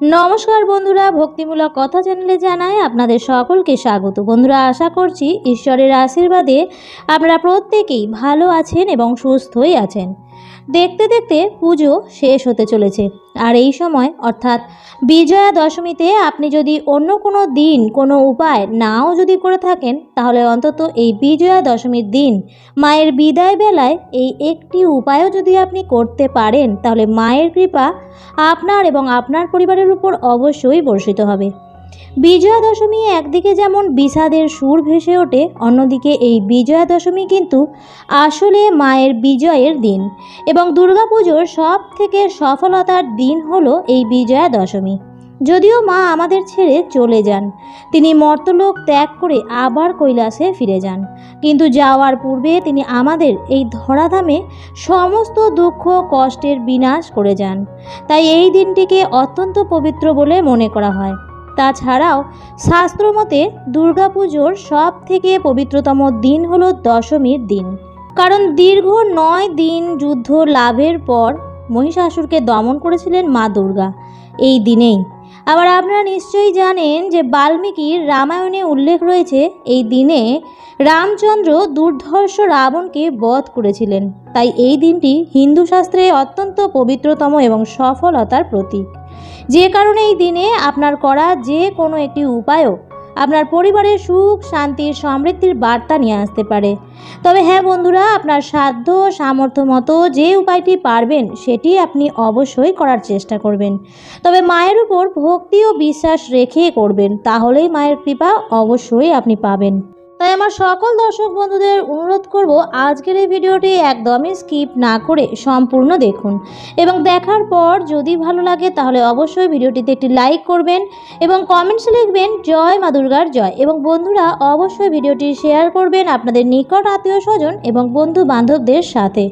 নমস্কার বন্ধুরা, ভক্তিমূলক কথা চ্যানেলে জানাই আপনাদের সকলকে স্বাগত। বন্ধুরা, আশা করছি ঈশ্বরের আশীর্বাদে আপনারা প্রত্যেকেই ভালো আছেন এবং সুস্থই আছেন। দেখতে দেখতে পুজো শেষ হতে চলেছে। আর এই সময়, অর্থাৎ বিজয়া দশমীতে আপনি যদি অন্য কোনো দিন কোনো উপায় নাও যদি করে থাকেন, তাহলে অন্তত এই বিজয়া দশমীর দিন, মায়ের বিদায় বেলায় এই একটি উপায়ও যদি আপনি করতে পারেন, তাহলে মায়ের কৃপা আপনার এবং আপনার পরিবারের উপর অবশ্যই বর্ষিত হবে। বিজয়া দশমী একদিকে যেমন বিষাদের সুর ভেসে ওঠে, অন্যদিকে এই বিজয়া দশমী কিন্তু আসলে মায়ের বিজয়ের দিন এবং দুর্গাপুজোর সব থেকে সফলতার দিন হলো এই বিজয়া দশমী যদিও মা আমাদের ছেড়ে চলে যান, তিনি মর্তলোক ত্যাগ করে আবার কৈলাসে ফিরে যান। কিন্তু যাওয়ার পূর্বে তিনি আমাদের এই ধরাধামে সমস্ত দুঃখ, কষ্টের বিনাশ করে যান। তাই এই দিনটিকে অত্যন্ত পবিত্র বলে মনে করা হয়। তাছাড়াও শাস্ত্রমতে দুর্গাপুজোর সব থেকে পবিত্রতম দিন হলো দশমীর দিন। কারণ দীর্ঘ নয় দিন যুদ্ধ লাভের পর মহিষাসুরকে দমন করেছিলেন মা দুর্গা এই দিনেই। আবার আপনারা নিশ্চয়ই জানেন যে বাল্মীকির রামায়ণে উল্লেখ রয়েছে, এই দিনে রামচন্দ্র দুর্ধর্ষ রাবণকে বধ করেছিলেন। তাই এই দিনটি হিন্দু শাস্ত্রে অত্যন্ত পবিত্রতম এবং সফলতার প্রতীক। যে কারণে এই দিনে আপনার করা যে কোনো একটি উপায়ও আপনার পরিবারের সুখ শান্তির সমৃদ্ধির বার্তা নিয়ে আসতে পারে। তবে হ্যাঁ বন্ধুরা, আপনার সাধ্য, সামর্থ্য মতো যে উপায়টি পারবেন, সেটি আপনি অবশ্যই করার চেষ্টা করবেন। তবে মায়ের উপর ভক্তি ও বিশ্বাস রেখে করবেন, তাহলেই মায়ের কৃপা অবশ্যই আপনি পাবেন। তাই আমার সকল দর্শক বন্ধুদের অনুরোধ করব আজকের এই ভিডিওটি একদমই স্কিপ না করে সম্পূর্ণ দেখুন। এবং দেখার পর যদি ভালো লাগে তাহলে অবশ্যই ভিডিওটিতে একটি লাইক করবেন এবং কমেন্টসে লিখবেন, জয় মা দুর্গার জয়। এবং বন্ধুরা অবশ্যই ভিডিওটি শেয়ার করবেন আপনাদের নিকট আত্মীয় স্বজন এবং বন্ধু বান্ধবদের সাথে।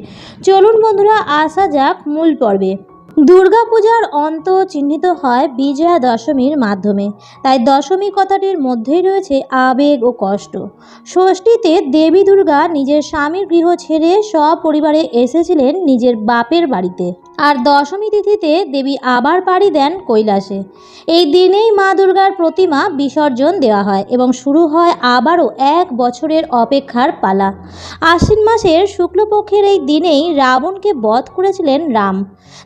চলুন বন্ধুরা, আসা যাক মূল পর্বে। দুর্গাপূজার অন্ত চিহ্নিত হয় বিজয়া দশমীর মাধ্যমে। তাই দশমী কথাটির মধ্যেই রয়েছে আবেগ ও কষ্ট। ষষ্ঠীতে দেবী দুর্গা নিজের স্বামীর গৃহ ছেড়ে সপরিবারে এসেছিলেন নিজের বাপের বাড়িতে। আর দশমী তিথিতে দেবী আবার পাড়ি দেন কৈলাসে। এই দিনেই মা দুর্গার প্রতিমা বিসর্জন দেওয়া হয় এবং শুরু হয় আবারও এক বছরের অপেক্ষার পালা। আশ্বিন মাসের শুক্লপক্ষের এই দিনেই রাবণকে বধ করেছিলেন রাম।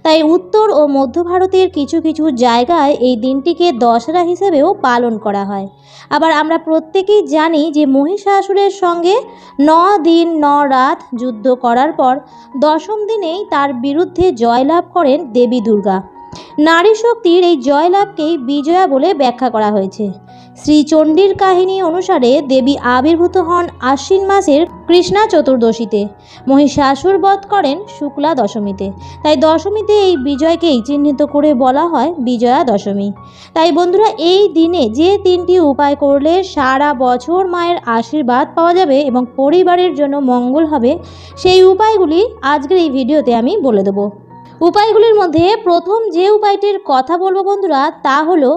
তাই উত্তর ও মধ্য ভারতের কিছু কিছু জায়গায় এই দিনটিকে দশরা হিসেবেও পালন করা হয়। আবার আমরা প্রত্যেকেই জানি যে মহিষাসুরের সঙ্গে ন দিন ন রাত যুদ্ধ করার পর দশম দিনেই তার বিরুদ্ধে জয়লাভ করেন দেবী দুর্গা। নারী শক্তির এই জয়লাভকেই বিজয়া বলে ব্যাখ্যা করা হয়েছে। শ্রীচণ্ডীর কাহিনী অনুসারে দেবী আবির্ভূত হন আশ্বিন মাসের কৃষ্ণা চতুর্দশীতে। মহিষাসুর বধ করেন শুক্লা দশমীতে। তাই দশমীতে এই বিজয়কেই চিহ্নিত করে বলা হয় বিজয়া দশমী। তাই বন্ধুরা, এই দিনে যে তিনটি উপায় করলে সারা বছর মায়ের আশীর্বাদ পাওয়া যাবে এবং পরিবারের জন্য মঙ্গল হবে, সেই উপায়গুলি আজকের এই ভিডিওতে আমি বলে দেবো। উপায়গুলির মধ্যে প্রথম যে উপায়টির কথা বলব বন্ধুরা, তা হলো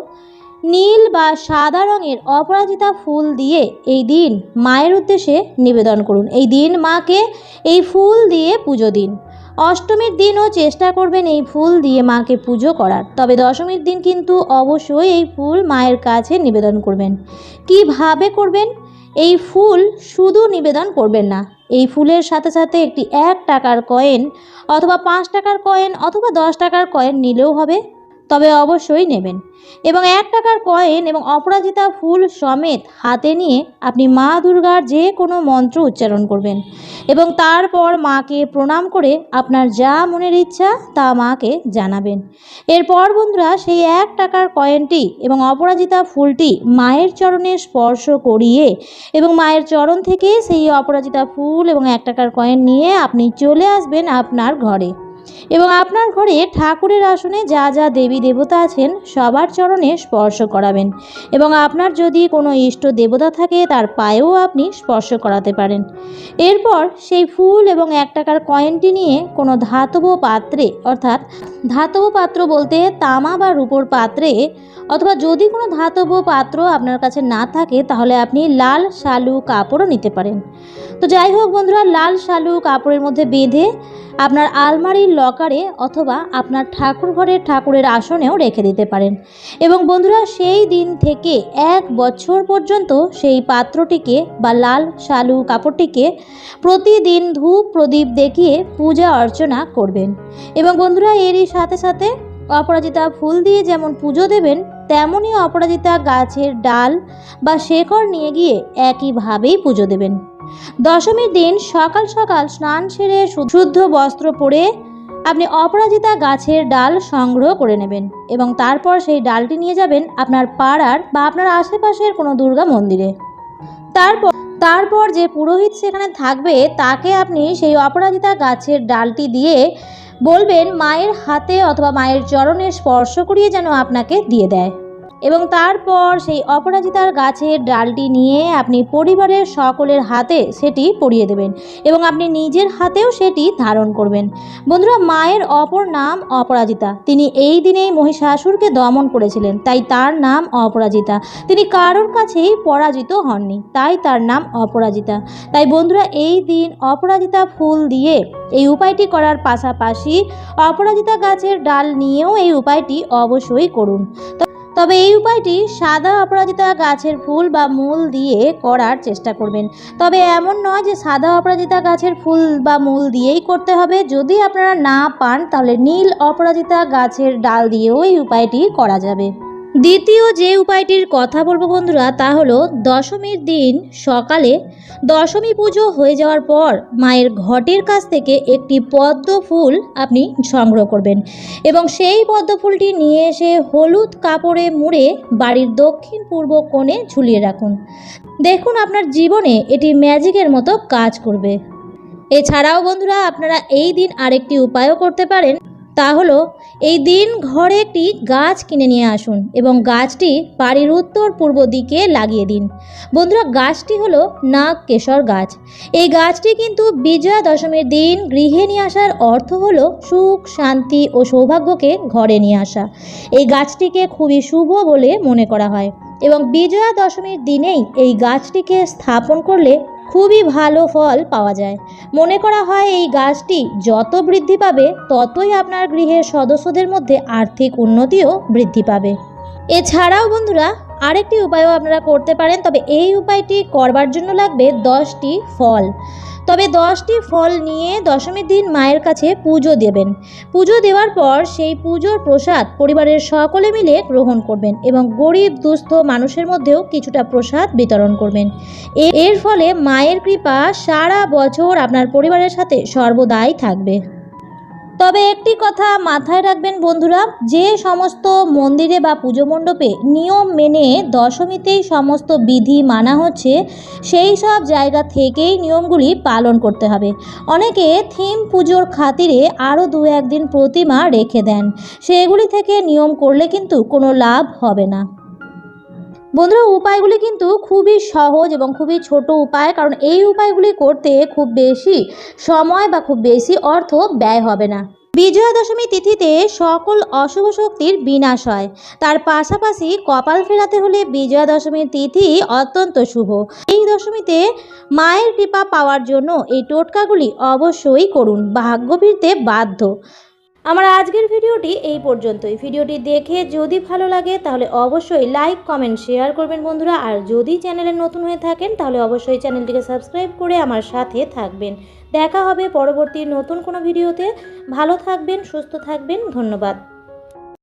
নীল বা সাদা রঙের অপরাজিতা ফুল দিয়ে এই দিন মায়ের উদ্দেশ্যে নিবেদন করুন। এই দিন মাকে এই ফুল দিয়ে পুজো দিন। অষ্টমীর দিনও চেষ্টা করবেন এই ফুল দিয়ে মাকে পুজো করার। তবে দশমীর দিন কিন্তু অবশ্যই এই ফুল মায়ের কাছে নিবেদন করবেন। কীভাবে করবেন? এই ফুল শুধু নিবেদন করবেন না এই ফুলের সাথে সাথে একটি এক টাকার কয়েন অথবা পাঁচ টাকার কয়েন অথবা দশ টাকার কয়েন নিলেও হবে। তবে অবশ্যই নেবেন। এবং এক টাকার কয়েন এবং অপরাজিতা ফুল সমেত হাতে নিয়ে আপনি মা দুর্গার যে কোনো মন্ত্র উচ্চারণ করবেন এবং তারপর মাকে প্রণাম করে আপনার যা মনের ইচ্ছা তা মাকে জানাবেন। এরপর বন্ধুরা সেই এক টাকার কয়েনটি এবং অপরাজিতা ফুলটি মায়ের চরণে স্পর্শ করিয়ে এবং মায়ের চরণ থেকে সেই অপরাজিতা ফুল এবং এক টাকার কয়েন নিয়ে আপনি চলে আসবেন আপনার ঘরে। এবং আপনার ঘরে ঠাকুরের আসনে যা যা দেবী দেবতা আছেন, সবার চরণে স্পর্শ করাবেন। এবং আপনার যদি কোনো ইষ্ট দেবতা থাকে, তার পায়েও আপনি স্পর্শ করাতে পারেন। এরপর সেই ফুল এবং এক টাকার কয়েনটি নিয়ে কোনো ধাতব পাত্রে, অর্থাৎ ধাতব পাত্র বলতে তামা বা রূপোর পাত্রে অথবা যদি কোনো ধাতব পাত্র আপনার কাছে না থাকে, তাহলে আপনি লাল শালু কাপড়ও নিতে পারেন। তো যাই হোক বন্ধুরা, লাল শালু কাপড়ের মধ্যে বেঁধে আপনার আলমারির লকারে অথবা আপনার ঠাকুর ঘরের ঠাকুরের আসনেও রেখে দিতে পারেন। এবং বন্ধুরা, সেই দিন থেকে এক বছর পর্যন্ত সেই পাত্রটিকে বা লাল শালু কাপড়টিকে প্রতিদিন ধূপ প্রদীপ দেখিয়ে পূজা অর্চনা করবেন। এবং বন্ধুরা, এরই সাথে সাথে অপরাজিতা ফুল দিয়ে যেমন পুজো দেবেন তেমনই অপরাজিতা গাছের ডাল বা শেকড় নিয়ে গিয়ে একইভাবেই পুজো দেবেন। দশমীর দিন সকাল সকাল স্নান সেরে শুদ্ধ বস্ত্র পরে আপনি অপরাজিতা গাছের ডাল সংগ্রহ করে নেবেন এবং তারপর সেই ডালটি নিয়ে যাবেন আপনার পাড়ার বা আপনার আশেপাশের কোনো দুর্গা মন্দিরে। তারপর তারপর যে পুরোহিত সেখানে থাকবে, তাকে আপনি সেই অপরাজিতা গাছের ডালটি দিয়ে বলবেন, মায়ের হাতে অথবা মায়ের চরণে স্পর্শ করিয়ে যেন আপনাকে দিয়ে দেয়। এবং তারপর সেই অপরাজিতার গাছের ডালটি নিয়ে আপনি পরিবারের সকলের হাতে সেটি পরিয়ে দেবেন এবং আপনি নিজের হাতেও সেটি ধারণ করবেন। বন্ধুরা, মায়ের অপর নাম অপরাজিতা। তিনি এই দিনেই মহিষাসুরকে দমন করেছিলেন, তাই তার নাম অপরাজিতা। তিনি কারোর কাছেই পরাজিত হননি, তাই তার নাম অপরাজিতা। তাই বন্ধুরা, এই দিন অপরাজিতা ফুল দিয়ে এই উপায়টি করার পাশাপাশি অপরাজিতা গাছের ডাল নিয়েও এই উপায়টি অবশ্যই করুন। তবে এই উপায়টি সাদা অপরাজিতা গাছের ফুল বা মূল দিয়ে করার চেষ্টা করবেন। তবে এমন নয় যে সাদা অপরাজিতা গাছের ফুল বা মূল দিয়েই করতে হবে। যদি আপনারা না পান, তাহলে নীল অপরাজিতা গাছের ডাল দিয়েও এই উপায়টি করা যাবে। দ্বিতীয় যে উপায়টির কথা বলব বন্ধুরা তা হলো দশমীর দিন সকালে দশমী পুজো হয়ে যাওয়ার পর মায়ের ঘটের কাছ থেকে একটি পদ্ম ফুল আপনি সংগ্রহ করবেন এবং সেই পদ্ম ফুলটি নিয়ে এসে হলুদ কাপড়ে মুড়ে বাড়ির দক্ষিণ পূর্ব কোণে ঝুলিয়ে রাখুন। দেখুন আপনার জীবনে এটি ম্যাজিকের মতো কাজ করবে। এছাড়াও বন্ধুরা আপনারা এই দিন আরেকটি উপায়ও করতে পারেন। তা হলো, এই দিন ঘরে একটি গাছ কিনে নিয়ে আসুন এবং গাছটি বাড়ির উত্তর পূর্ব দিকে লাগিয়ে দিন। বন্ধুরা, গাছটি হলো নাগ কেশর গাছ। এই গাছটি কিন্তু বিজয়া দশমীর দিন গৃহে নিয়ে আসার অর্থ হলো সুখ, শান্তি ও সৌভাগ্যকে ঘরে নিয়ে আসা। এই গাছটিকে খুবই শুভ বলে মনে করা হয়। এবং বিজয়া দশমীর দিনেই এই গাছটিকে স্থাপন করলে খুবই ভালো ফল পাওয়া যায়। মনে করা হয় এই গাছটি যত বৃদ্ধি পাবে, ততই আপনার গৃহের সদস্যদের মধ্যে আর্থিক উন্নতিও বৃদ্ধি পাবে। এছাড়াও বন্ধুরা, আরেকটি উপায়ও আপনারা করতে পারেন, তবে এই উপায়টি করবার জন্য লাগবে দশটি ফল। তবে দশটি ফল নিয়ে দশমীর দিন মায়ের কাছে পুজো দেবেন। পুজো দেওয়ার পর সেই পুজোর প্রসাদ পরিবারের সকলে মিলে গ্রহণ করবেন এবং গরিব, দুস্থ মানুষের মধ্যেও কিছুটা প্রসাদ বিতরণ করবেন। এর ফলে মায়ের কৃপা সারা বছর আপনার পরিবারের সাথে সর্বদাই থাকবে। তবে একটি কথা মাথায় রাখবেন বন্ধুরা, যে সমস্ত মন্দিরে বা পুজো মণ্ডপে নিয়ম মেনে দশমীতেই সমস্ত বিধি মানা হচ্ছে, সেই সব জায়গা থেকেই নিয়মগুলি পালন করতে হবে। অনেকে থিম পুজোর খাতিরে আরও দু একদিন প্রতিমা রেখে দেন। সেগুলি থেকে নিয়ম করলে কিন্তু কোনো লাভ হবে না। বন্ধুরা, উপায়গুলি কিন্তু খুবই সহজ এবং খুবই ছোট উপায়, কারণ এই উপায়গুলি করতে খুব বেশি সময় বা খুব বেশি অর্থ ব্যয় হবে না। বিজয়া দশমী তিথিতে সকল অশুভ শক্তির বিনাশ হয়। তার পাশাপাশি কপাল ফেরাতে হলে বিজয়া দশমীর তিথি অত্যন্ত শুভ। এই দশমীতে মায়ের কৃপা পাওয়ার জন্য এই টোটকাগুলি অবশ্যই করুন। ভাগ্য ফিরতে বাধ্য। আমার আজকের ভিডিওটি এই পর্যন্তই। ভিডিওটি দেখে যদি ভালো লাগে, তাহলে অবশ্যই লাইক, কমেন্ট, শেয়ার করবেন বন্ধুরা। আর যদি চ্যানেলে নতুন হয়ে থাকেন, তাহলে অবশ্যই চ্যানেলটিকে সাবস্ক্রাইব করে আমার সাথে থাকবেন। দেখা হবে পরবর্তী নতুন কোনো ভিডিওতে। ভালো থাকবেন, সুস্থ থাকবেন। ধন্যবাদ।